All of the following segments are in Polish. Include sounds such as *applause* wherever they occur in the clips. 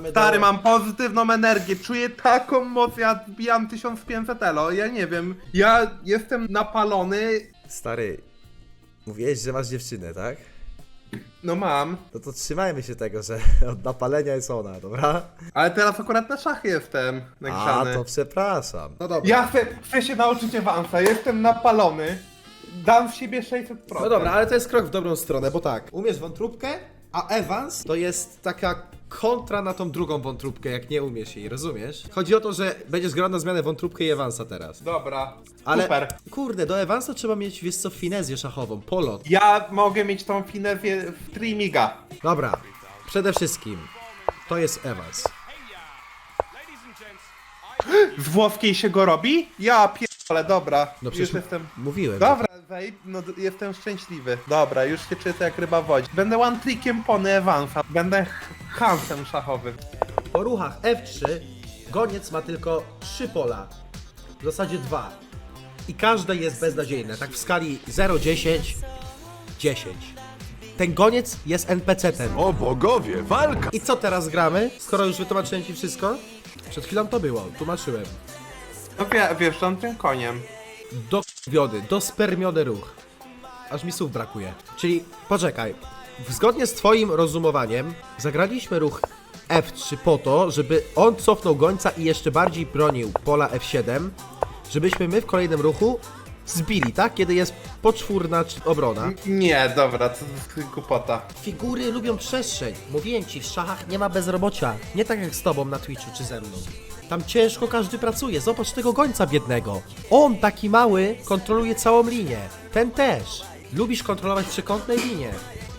mamy Stary, mam pozytywną energię, czuję taką moc, ja wbijam 1500 elo, ja nie wiem, ja jestem napalony, Stary, mówiłeś, że masz dziewczynę, tak? no mam, No to trzymajmy się tego, że *laughs* od napalenia jest ona, dobra? ale teraz akurat na szachy jestem A, nagrzany. to przepraszam. No dobra. Ja chcę, chcę się nauczyć awansa, jestem napalony, dam w siebie 600%. No dobra, ale to jest krok w dobrą stronę, bo tak, umiesz wątróbkę, a Evans to jest taka kontra na tą drugą wątróbkę, jak nie umiesz jej, rozumiesz? Chodzi o to, że będziesz grał na zmianę wątróbkę i Evansa teraz. Dobra, Ale, super. kurde, do Evansa trzeba mieć, wiesz co, finezję szachową, polot. Ja mogę mieć tą finezję w 3 miga. Dobra, przede wszystkim, to jest Evans. Z włoskiej się go robi? Ja pierdolę, dobra, No już przecież jestem... mówiłem. Dobra, Zej, no d- jestem szczęśliwy. Dobra, już się czyta jak ryba w wodzie. Będę one trickiem pony Evansa. Będę ch- Hansem szachowym. Po ruchach F3 goniec ma tylko 3 pola. W zasadzie 2. I każde jest beznadziejne. Tak w skali 0-10, 10. Ten goniec jest NPC-tem. O bogowie, walka! I co teraz gramy? Skoro już wytłumaczyłem ci wszystko? Przed chwilą to było, tłumaczyłem. No wie, wjeżdżam tym koniem. Do wiody, do spermiony ruch. Aż mi słów brakuje. Czyli, poczekaj. Zgodnie z twoim rozumowaniem, zagraliśmy ruch F3 po to, żeby on cofnął gońca i jeszcze bardziej bronił pola F7, żebyśmy my w kolejnym ruchu zbili, tak? Kiedy jest poczwórna obrona. Nie, dobra, to to głupota. Figury lubią przestrzeń. Mówiłem ci, w szachach nie ma bezrobocia. Nie tak jak z tobą na Twitchu czy ze mną. Tam ciężko każdy pracuje. Zobacz tego gońca biednego. On, taki mały, kontroluje całą linię. Ten też. Lubisz kontrolować przekątne linie.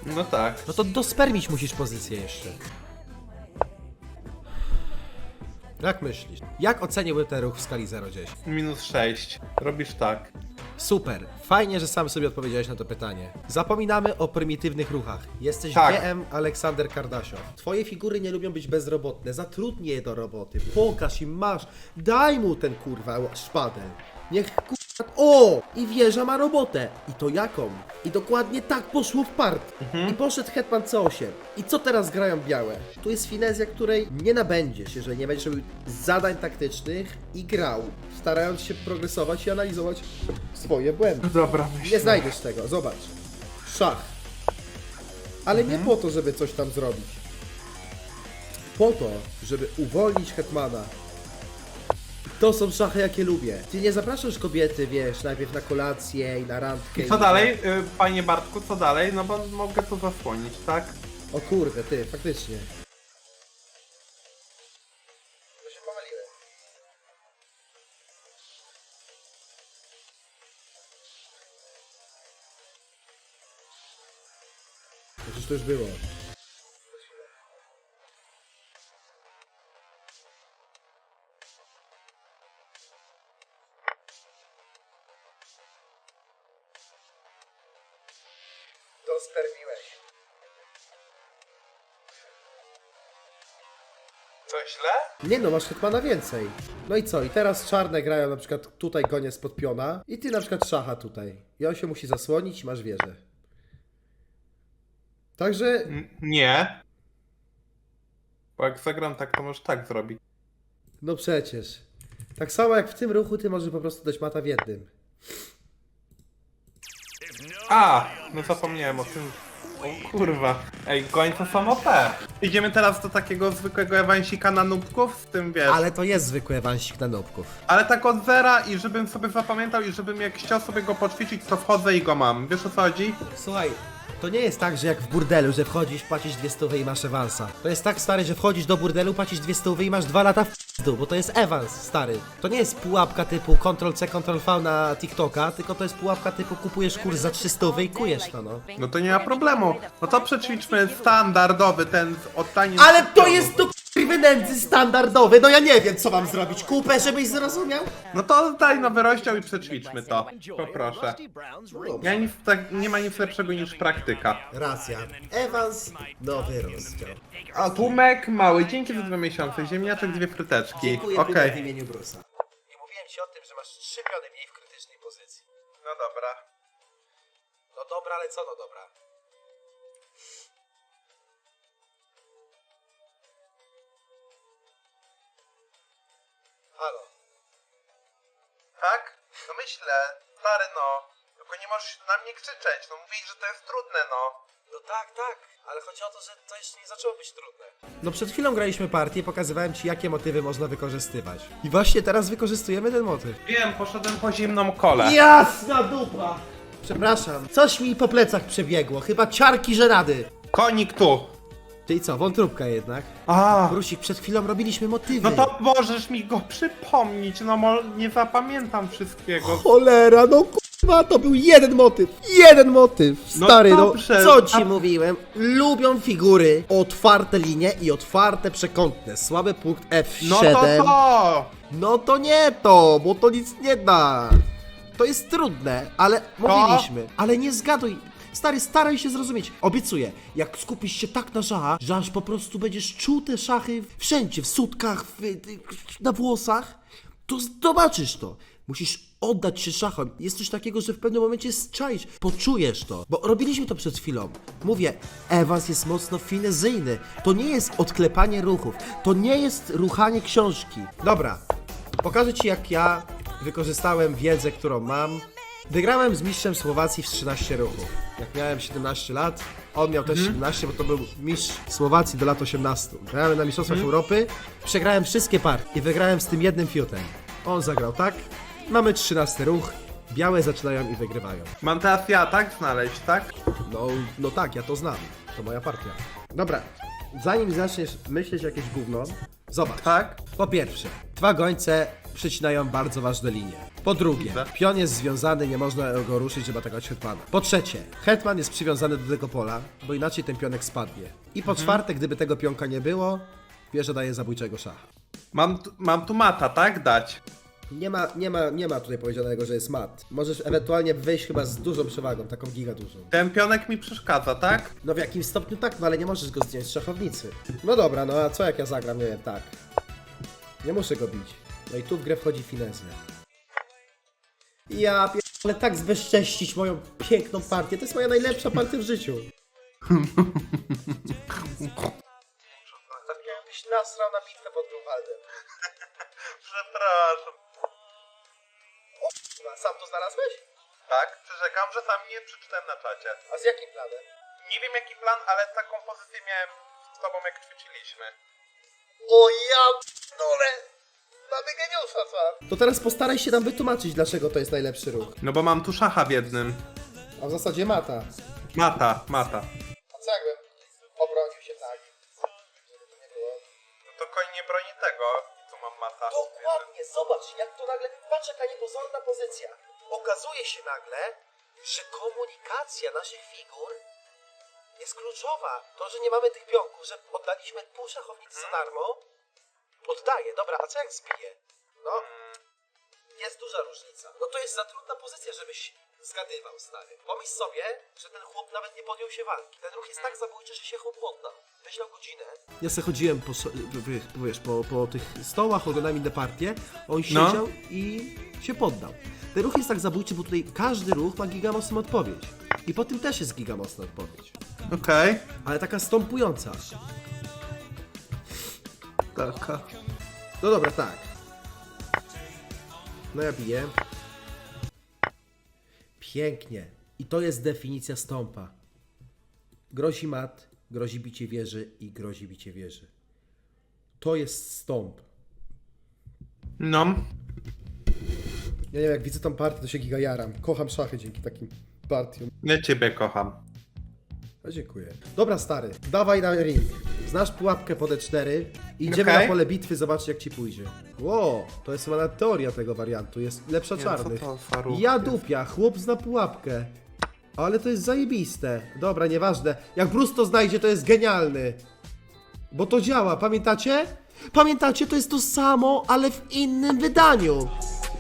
No tak. No to dospermić musisz pozycję jeszcze. Jak myślisz? Jak oceniłby ten ruch w skali 0-10? Minus 6. Robisz tak. Super. Fajnie, że sam sobie odpowiedziałeś na to pytanie. Zapominamy o prymitywnych ruchach. Jesteś Tak. GM Aleksander Kardasio. Twoje figury nie lubią być bezrobotne. Zatrudnij je do roboty. Pokaż im, masz. Daj mu ten kurwa szpadel. Niech kurwa... O! I wieża ma robotę. I to jaką? I dokładnie tak poszło w part. I poszedł Hetman C8. I co teraz grają białe? Tu jest finezja, której nie nabędziesz, jeżeli nie będziesz robił zadań taktycznych i grał, starając się progresować i analizować swoje błędy. Dobra, Nie myślę. znajdziesz tego, zobacz. Szach. Ale nie po to, żeby coś tam zrobić. Po to, żeby uwolnić Hetmana. To są szachy, jakie lubię. Ty nie zapraszasz kobiety, wiesz, najpierw na kolację i na randkę. I co i- dalej, y, panie Bartku, co dalej? No bo mogę to zasłonić, tak? O kurde, ty, faktycznie. Przecież to już było. No, masz Hetmana więcej. No i co? I teraz czarne grają na przykład tutaj goniec pod piona i ty na przykład szacha tutaj. I on się musi zasłonić i masz wieżę. Także, nie. Bo jak zagram tak, to możesz tak zrobić. no przecież. Tak samo jak w tym ruchu, ty możesz po prostu dać mata w jednym. A, no zapomniałem o tym. O kurwa. Ej, gońce są OP. Idziemy teraz do takiego zwykłego ewansika na nubków z tym, wiesz. Ale... Ale to jest zwykły ewansik na nubków. tak od zera i żebym sobie zapamiętał i żebym jak chciał sobie go poćwiczyć, to wchodzę i go mam. Wiesz o co chodzi? Słuchaj, to nie jest tak, że jak w burdelu, że wchodzisz, płacisz dwie stówy i masz ewansa. To jest tak stary, że wchodzisz do burdelu, płacisz dwie stówy i masz dwa lata w bo to jest ewans, stary. To nie jest pułapka typu Ctrl-C, Ctrl-V na TikToka, tylko to jest pułapka typu kupujesz kurs za 300 i kujesz to, no. No to nie ma problemu. No to przećwiczmy standardowy, ten z odtaniem... Ale to jest do kurwy nędzy standardowy, no ja nie wiem co mam zrobić, kupę, żebyś zrozumiał? No to daj nowy rozdział i przećwiczmy to. Poproszę. Ja nic, tak, nie ma nic lepszego niż praktyka. Racja. Evans, nowy rozdział. A tłumek mały, dzięki za dwa miesiące, ziemniaczek, dwie fryteczki. Okej. w imieniu Brusa. I mówiłem ci o tym, że masz trzy piony mniej w krytycznej pozycji. No dobra. No dobra, ale co no dobra? Halo. Tak? No myślę, stary no. Tylko nie możesz na mnie krzyczeć, no mówisz, że to jest trudne, no. No tak, tak, ale chodzi o to, że to jeszcze nie zaczęło być trudne. No przed chwilą graliśmy partię i pokazywałem ci, jakie motywy można wykorzystywać. I właśnie teraz wykorzystujemy ten motyw. Wiem, poszedłem po zimną kolę. Jasna dupa! Przepraszam, coś mi po plecach przebiegło, chyba ciarki żerady. Konik tu. Czyli co, wątróbka jednak? A, Brusik, przed chwilą robiliśmy motywy. no to możesz mi go przypomnieć, no mo- nie zapamiętam wszystkiego. Cholera, no kurwa, to był jeden motyw. Jeden motyw. No Stary, no, dobrze, co ci a- mówiłem? Lubią figury, otwarte linie i otwarte przekątne. Słaby punkt F7. No to to! No to nie to, bo to nic nie da. To jest trudne, ale mówiliśmy. Ale nie zgaduj. Stary, staraj się zrozumieć. Obiecuję, jak skupisz się tak na szachach, że aż po prostu będziesz czuł te szachy wszędzie, w sutkach, w, na włosach, to zobaczysz to. Musisz oddać się szachom. Jest coś takiego, że w pewnym momencie strzaisz, poczujesz to. Bo robiliśmy to przed chwilą. Mówię, Evans jest mocno finezyjny. To nie jest odklepanie ruchów. To nie jest ruchanie książki. Dobra, pokażę Ci jak ja wykorzystałem wiedzę, którą mam. Wygrałem z mistrzem Słowacji w 13 ruchów. Jak miałem 17 lat, on miał też 17, bo to był mistrz Słowacji do lat 18. Grałem na Mistrzostwach Europy, przegrałem wszystkie partie i wygrałem z tym jednym fiutem. On zagrał tak, mamy 13 ruch, białe zaczynają i wygrywają. Mam teraz ja tak znaleźć, tak? No, no tak, ja to znam. To moja partia. Dobra, zanim zaczniesz myśleć jakieś gówno, zobacz. Tak? Po pierwsze, dwa gońce przycinają bardzo ważne linie. Po drugie, pion jest związany, nie można go ruszyć, żeby atakować hetmana. Po trzecie, hetman jest przywiązany do tego pola, bo inaczej ten pionek spadnie. I po czwarte, gdyby tego pionka nie było, wieża daje zabójczego szacha. Mam, tu- mam tu mata, tak? Dać. Nie ma, nie, ma, nie ma tutaj powiedzianego, że jest mat. Możesz ewentualnie wyjść chyba z dużą przewagą, taką giga dużą. Ten pionek mi przeszkadza, tak? No w jakimś stopniu tak, no ale nie możesz go zdjąć z szachownicy. No dobra, no a co jak ja zagram, nie wiem, tak. Nie muszę go bić. No i tu w grę wchodzi finezja. Ja pier... ale tak zbezcześcić moją piękną partię, to jest moja najlepsza partia w życiu. Tak jakbyś nasrał na bitwę pod Grunwaldem. *laughs* Przepraszam. Sam to znalazłeś? Tak? Przyrzekam, że sam nie przeczytałem na czacie. A z jakim planem? Nie wiem jaki plan, ale taką pozycję miałem z tobą jak ćwiczyliśmy. O ja dole! Mamy geniusza, co? To teraz postaraj się nam wytłumaczyć, dlaczego to jest najlepszy ruch. No bo mam tu szacha w jednym. A w zasadzie mata. Mata, mata. A co jakbym obronił się tak? Żeby to nie było. No to koń nie broni tego. Tu mam mata. Dokładnie, zobacz, jak to nagle, patrz jaka niepozorna pozycja. Okazuje się nagle, że komunikacja naszych figur jest kluczowa. To, że nie mamy tych pionków, że oddaliśmy pół szachownicy za darmo, oddaje. Dobra, a co jak zbije? No, jest duża różnica. No to jest za trudna pozycja, żebyś zgadywał, stary. Pomyśl sobie, że ten chłop nawet nie podjął się walki. Ten ruch jest tak zabójczy, że się chłop poddał. Myślał godzinę. Ja se chodziłem po, wiesz, po, po tych stołach, oglądałem inne partie, on No. siedział i się poddał. Ten ruch jest tak zabójczy, bo tutaj każdy ruch ma gigamocną odpowiedź. I po tym też jest gigamocna odpowiedź. Okej. Ale taka stąpująca. Taka. No dobra, tak. No ja biję. Pięknie. I to jest definicja stąpa. Grozi mat, grozi bicie wieży i grozi bicie wieży. To jest stąp. No. Ja nie wiem, jak widzę tą partię, to się giga jaram. Kocham szachy dzięki takim partiom. Ja ciebie kocham. No dziękuję. Dobra, stary, dawaj na ring. Znasz pułapkę po D4 i idziemy Okej. na pole bitwy, zobaczyć jak ci pójdzie. Ło, to jest chyba teoria tego wariantu, jest lepsza Nie, co czarnych. to za ruch Ja jest? dupia, chłop zna pułapkę. Ale to jest zajebiste. Dobra, nieważne. Jak Bruce to znajdzie, to jest genialny. Bo to działa, pamiętacie? Pamiętacie, to jest to samo, ale w innym wydaniu.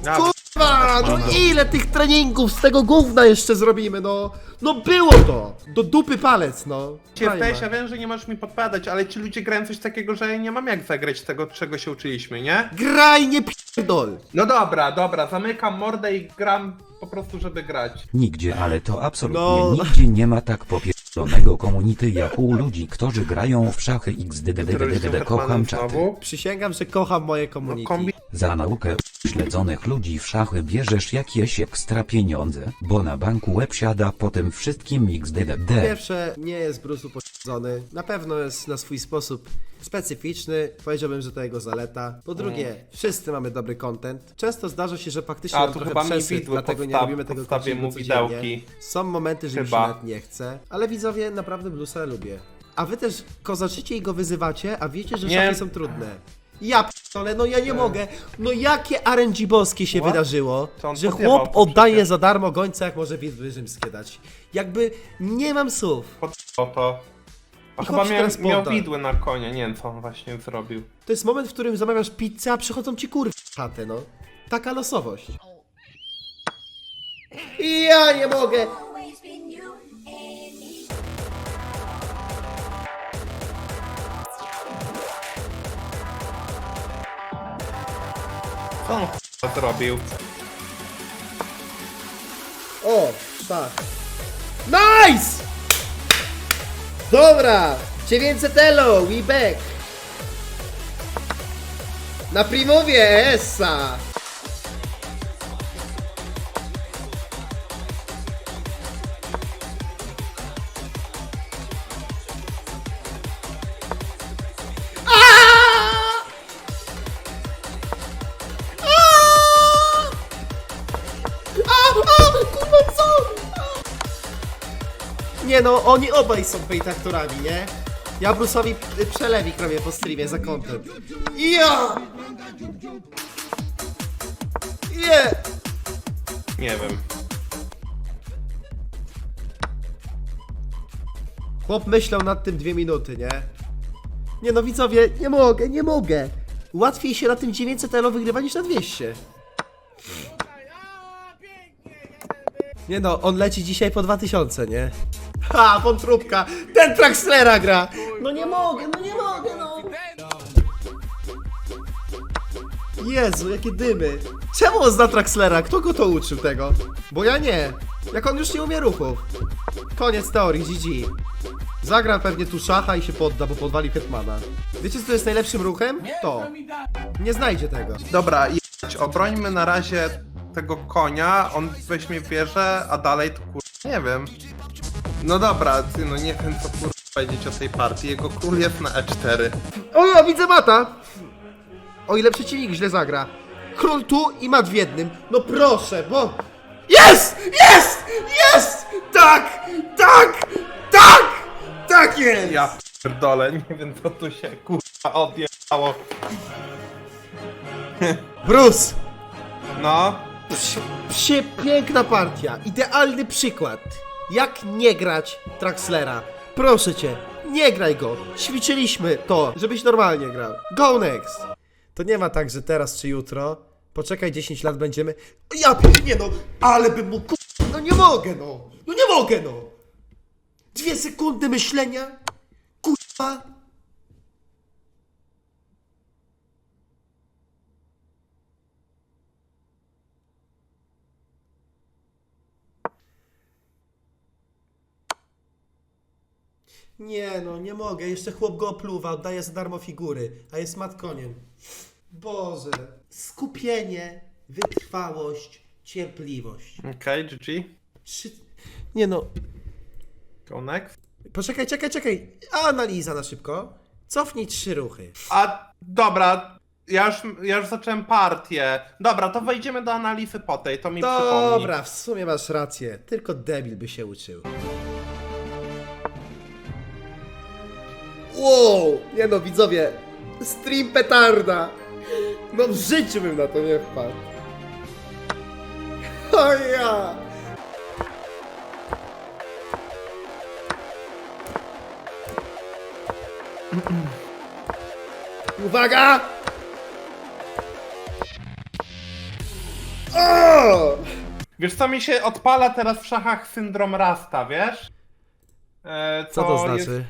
Ja, Kurwa, no ile tych treningów z tego gówna jeszcze zrobimy, no. No było to. Do dupy palec, no. Cię ja wiem, że nie możesz mi podpadać, ale ci ludzie grają coś takiego, że nie mam jak zagrać tego, czego się uczyliśmy, nie? Graj, nie pierdol. No dobra, dobra, zamykam mordę i gram po prostu, żeby grać. Nigdzie, ale to absolutnie No. nigdzie nie ma tak popierdolonego community jak u ludzi, którzy grają w szachy xdddddd kocham czaty. Przysięgam, że kocham moje No kombi... Za naukę śledzonych ludzi w szachy bierzesz jakieś ekstra pieniądze, bo na banku łeb siada potem wszystkim XDDD. Pierwsze, nie jest Bruce upośledzony. Na pewno jest na swój sposób specyficzny. Powiedziałbym, że to jego zaleta. Po drugie, wszyscy mamy dobry content. Często zdarza się, że faktycznie A, mam tu trochę mi przesyt, widły dlatego nie podsta- robimy tego podstawię contentu mu codziennie. widełki. Są momenty, że mi się Chyba. nawet nie chce. Ale widzowie, naprawdę Bluesa lubię. A wy też kozaczycie i go wyzywacie, a wiecie, że Nie. szachy są trudne. Ja p***ole, no ja nie mogę. No jakie RNG boskie się What? wydarzyło, To on że podjebał chłop to oddaje przecież. za darmo gońca, jak może widły rzymskie dać. Jakby nie mam słów. Pod to. A I chyba miał, teraz miał widły na konie, nie wiem co on właśnie zrobił. To jest moment, w którym zamawiasz pizzę, a przychodzą ci kurwy w chatę, no. Taka losowość. Ja nie mogę! Co on k***a zrobił? O, tak. Nice! Dobra! 900 elo, we back! Na primowie, essa! Nie no, oni obaj są pejtaktorami, nie? Ja Bruce'owi przelewik robię po streamie za content. Ja! Nie! Nie wiem. Chłop myślał nad tym dwie minuty, nie? Nie no widzowie, nie mogę, nie mogę. Łatwiej się na tym 900 elo wygrywa niż na 200. Nie no, on leci dzisiaj po 2000, nie? Ha, wątróbka! Ten Traxlera gra! No nie mogę, no nie mogę, no! Jezu, jakie dymy! Czemu on zna Traxlera? Kto go to uczył tego? Bo ja nie. Jak on już nie umie ruchów. Koniec teorii, GG. Zagra pewnie tu szacha i się podda, bo podwali Hetmana. Wiecie co jest najlepszym ruchem? To. Nie znajdzie tego. Dobra, jedź, obrońmy na razie tego konia, on weźmie wieżę, a dalej to kur... nie wiem. No dobra, ty, no nie wiem co kur... powiedzieć o tej partii, jego król jest na E4. O, ja widzę mata! O ile przeciwnik źle zagra. Król tu i mat w jednym. No proszę, bo... Jest! Jest! Jest! Tak! Tak! Tak! Tak jest! Ja pierdolę, nie wiem co tu się kurwa odjechało. Bruce! No, Przepiękna partia. Idealny przykład. Jak nie grać Traxlera. Proszę cię, nie graj go. Ćwiczyliśmy to, żebyś normalnie grał. Go next. To nie ma tak, że teraz czy jutro. Poczekaj 10 lat będziemy. Ja nie no, ale bym mógł. ku- No nie mogę no. No nie mogę no. Dwie sekundy myślenia. Kurwa. Nie no, nie mogę. Jeszcze chłop go opluwa, oddaje za darmo figury, a jest mat koniem. Boże. Skupienie, wytrwałość, cierpliwość. okej, GG. Trzy... Nie no, Go next. poczekaj, czekaj, czekaj. Analiza na szybko. Cofnij trzy ruchy. A, dobra, ja już, ja już zacząłem partię. Dobra, to wejdziemy do analizy po tej, to mi przypomni. Dobra, w sumie masz rację. Tylko debil by się uczył. Wow! Nie no, widzowie. Stream petarda. No w życiu bym na to nie wpadł. O ja! Uwaga! O! Wiesz co mi się odpala teraz w szachach syndrom Rasta, wiesz? E, Co to jest- znaczy?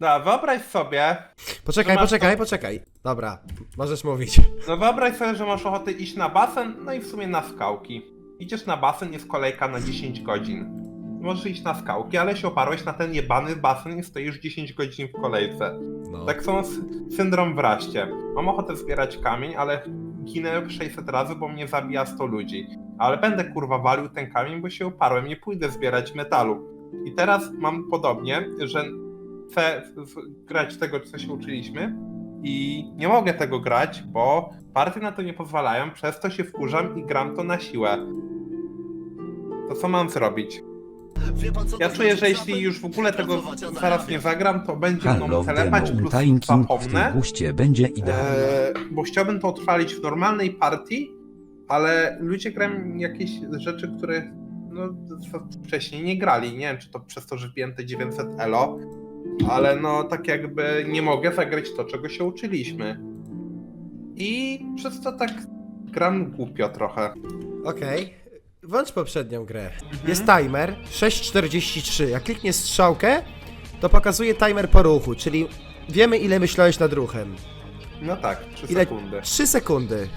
Da, wyobraź sobie, Poczekaj, Że masz poczekaj, poczekaj. Dobra, możesz mówić. no wyobraź sobie, że masz ochotę iść na basen, no i w sumie na skałki. Idziesz na basen, jest kolejka na 10 godzin. Możesz iść na skałki, ale się oparłeś na ten jebany basen i stoisz 10 godzin w kolejce. No. Tak samo z syndrom w raście. Mam ochotę zbierać kamień, ale ginę 600 razy, bo mnie zabija 100 ludzi. Ale będę kurwa walił ten kamień, bo się uparłem, nie pójdę zbierać metalu. I teraz mam podobnie, że chcę z- grać tego, co się uczyliśmy i nie mogę tego grać, bo partie na to nie pozwalają, przez to się wkurzam i gram to na siłę. To co mam zrobić? Ja czuję, że jeśli już w ogóle tego zaraz nie zagram, to będzie mną telepać plus zapomnę. będzie idealny. Eee, bo chciałbym to utrwalić w normalnej partii, ale ludzie grają jakieś rzeczy, które no, wcześniej nie grali. Nie wiem, czy to przez to, że wbiłem te 900 elo, ale no tak jakby nie mogę zagrać to, czego się uczyliśmy. I przez to tak gram głupio trochę. Okej. Włącz poprzednią grę. Jest timer 6.43. Jak klikniesz strzałkę, to pokazuje timer po ruchu, czyli wiemy ile myślałeś nad ruchem. No tak, 3 Ile? sekundy. 3 sekundy.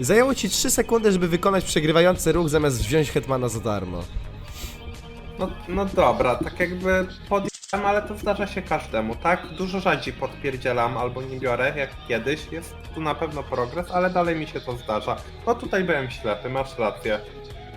Zajęło ci 3 sekundy, żeby wykonać przegrywający ruch zamiast wziąć Hetmana za darmo. No, no dobra, tak jakby ale to zdarza się każdemu, tak? Dużo rzadziej podpierdzielam albo nie biorę jak kiedyś, jest tu na pewno progres, ale dalej mi się to zdarza. No tutaj byłem ślepy, masz rację.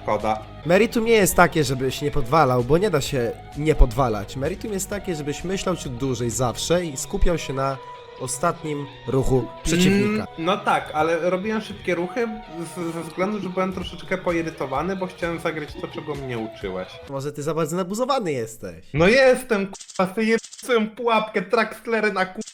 Szkoda. Meritum nie jest takie, żebyś nie podwalał, bo nie da się nie podwalać. Meritum jest takie, żebyś myślał ciut dłużej zawsze i skupiał się na ostatnim ruchu przeciwnika. Mm, no tak, ale robiłem szybkie ruchy z, ze względu, że byłem troszeczkę poirytowany, bo chciałem zagrać to, czego mnie uczyłeś. Może ty za bardzo nabuzowany jesteś. No jestem, kurwa, chcę jeb swoją pułapkę, tracksklery na kurwa.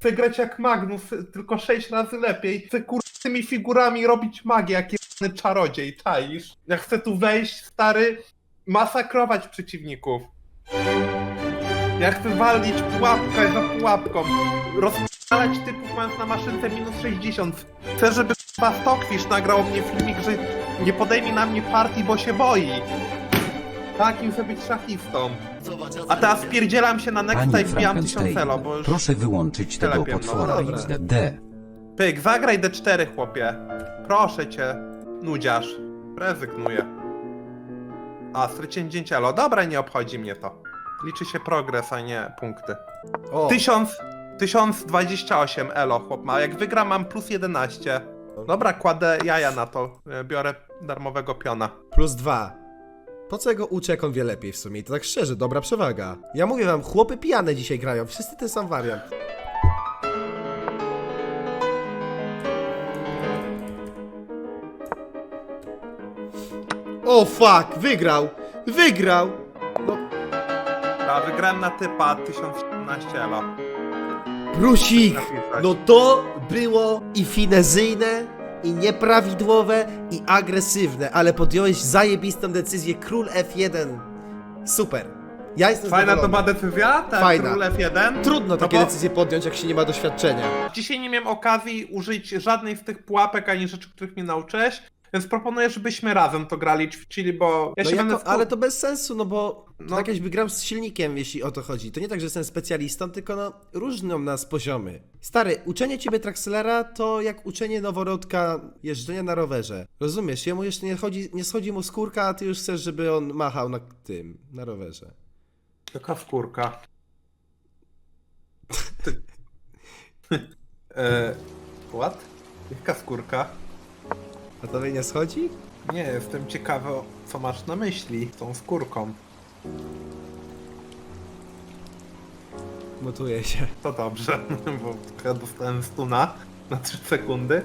Chcę grać jak Magnus, tylko sześć razy lepiej. Chcę kurwa z tymi figurami robić magię, jak jebany czarodziej, czaisz? Ja chcę tu wejść, stary, masakrować przeciwników. Ja chcę walić pułapkę za pułapką. Rozpalać typów mając na maszynce minus 60. Chcę, żeby chyba Stockfish nagrał mnie filmik, że nie podejmie na mnie partii, bo się boi. Takim chcę być szachistą. A teraz pierdzielam się na nexta i wbijam 1000 Frankenstein, elo, bo już... proszę wyłączyć tego no potwora dobra. XD. Pyk, zagraj D4, chłopie. Proszę cię, nudziarz. Rezygnuję. A, straciłem 10 elo. Dobra, nie obchodzi mnie to. Liczy się progres, a nie punkty. O, 1000... 1028 elo, chłop ma. Jak wygram, mam plus 11. Dobra, kładę jaja na to. E, Biorę darmowego piona. plus dwa. Po co go uczę, jak on wie lepiej w sumie? I to tak szczerze, dobra przewaga. Ja mówię wam, chłopy pijane dzisiaj grają, wszyscy ten sam wariant. O fuck, wygrał! Wygrał! No, A wygrałem na typa 1017 elo. Brusik! Napisać. No to było i finezyjne, i nieprawidłowe, i agresywne, ale podjąłeś zajebistą decyzję, król F1. Super. Ja jestem Fajna to zadowolony. była decyzja? Tak, Fajna. król F1? Trudno No takie bo- decyzje podjąć, jak się nie ma doświadczenia. Dzisiaj nie miałem okazji użyć żadnej z tych pułapek ani rzeczy, których mnie nauczyłeś, więc proponuję, żebyśmy razem to grali, ćwiczyli, bo ja No się jako, będę... wkur- ale to bez sensu, no bo No. tak jakby gram z silnikiem, jeśli o to chodzi. To nie tak, że jestem specjalistą, tylko no różnią nas poziomy. Stary, uczenie ciebie Traxlera to jak uczenie noworodka jeżdżenia na rowerze. Rozumiesz? Jemu jeszcze nie, chodzi, nie schodzi mu skórka, a ty już chcesz, żeby on machał na tym, na rowerze. Jaka skórka? Ty... *laughs* e, what? Jaka skórka? A tobie nie schodzi? Nie, jestem ciekawy, co masz na myśli z tą skórką. Mutuję się. To dobrze, *laughs* bo trochę dostałem stuna na 3 sekundy.